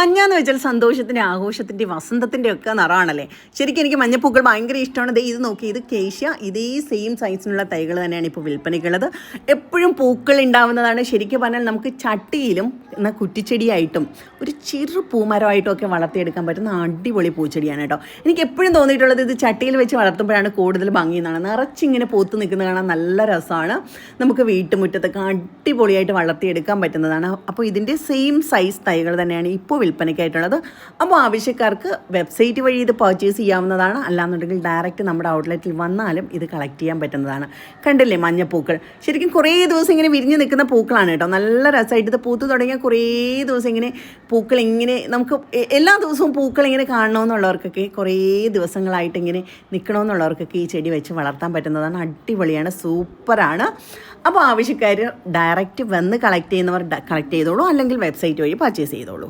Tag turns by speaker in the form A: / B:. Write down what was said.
A: മഞ്ഞ എന്ന് വെച്ചാൽ സന്തോഷത്തിന്റെ ആഘോഷത്തിന്റെ വസന്തത്തിന്റെ ഒക്കെ നിറമാണല്ലേ ശരിക്കും എനിക്ക് മഞ്ഞപ്പൂക്കൾ ഭയങ്കര ഇഷ്ടമാണ്. ദേ ഇത് നോക്കി ഇത് കേശ്യ ഇതേ സെയിം സൈസിനുള്ള തൈകൾ തന്നെയാണ് ഇപ്പോൾ വിൽപ്പനയ്ക്കുള്ളത്. എപ്പോഴും പൂക്കൾ ഉണ്ടാവുന്നതാണ് ശരിക്കും പറഞ്ഞാൽ നമുക്ക് ചട്ടിയിലും എന്നാൽ കുറ്റിച്ചെടിയായിട്ടും ഒരു ചെറു പൂമരമായിട്ടും ഒക്കെ വളർത്തിയെടുക്കാൻ പറ്റുന്ന അടിപൊളി പൂച്ചെടിയാണ് കേട്ടോ. എനിക്ക് എപ്പോഴും തോന്നിയിട്ടുള്ളത് ഇത് ചട്ടിയിൽ വെച്ച് വളർത്തുമ്പോഴാണ് കൂടുതൽ ഭംഗി എന്നാണ്. നിറച്ചിങ്ങനെ പൂത്ത് നിൽക്കുന്ന കാണാൻ നല്ല രസമാണ്. നമുക്ക് വീട്ടുമുറ്റത്തൊക്കെ അടിപൊളിയായിട്ട് വളർത്തിയെടുക്കാൻ പറ്റുന്നതാണ്. അപ്പോൾ ഇതിന്റെ സെയിം സൈസ് തൈകൾ തന്നെയാണ് ഇപ്പോൾ വിൽപ്പനയ്ക്കായിട്ടുള്ളത്. അപ്പോൾ ആവശ്യക്കാർക്ക് വെബ്സൈറ്റ് വഴി ഇത് പർച്ചേസ് ചെയ്യാവുന്നതാണ്. അല്ലാന്നുണ്ടെങ്കിൽ ഡയറക്റ്റ് നമ്മുടെ ഔട്ട്ലെറ്റിൽ വന്നാലും ഇത് കളക്ട് ചെയ്യാൻ പറ്റുന്നതാണ്. കണ്ടില്ലേ മഞ്ഞപ്പൂക്കൾ? ശരിക്കും കുറേ ദിവസം ഇങ്ങനെ വിരിഞ്ഞ് നിൽക്കുന്ന പൂക്കളാണ് കേട്ടോ. നല്ല രസമായിട്ട് ഇത് പൂത്ത് തുടങ്ങിയാൽ കുറേ ദിവസം ഇങ്ങനെ പൂക്കൾ ഇങ്ങനെ നമുക്ക് എല്ലാ ദിവസവും പൂക്കൾ ഇങ്ങനെ കാണണമെന്നുള്ളവർക്കൊക്കെ കുറേ ദിവസങ്ങളായിട്ട് ഇങ്ങനെ നിൽക്കണമെന്നുള്ളവർക്കൊക്കെ ഈ ചെടി വെച്ച് വളർത്താൻ പറ്റുന്നതാണ്. അടിപൊളിയാണ് സൂപ്പറാണ്. അപ്പോൾ ആവശ്യക്കാർ ഡയറക്റ്റ് വന്ന് കളക്ട് ചെയ്യുന്നവർ കളക്ട് ചെയ്തോളൂ. അല്ലെങ്കിൽ വെബ്സൈറ്റ് വഴി പർച്ചേസ് ചെയ്തോളൂ.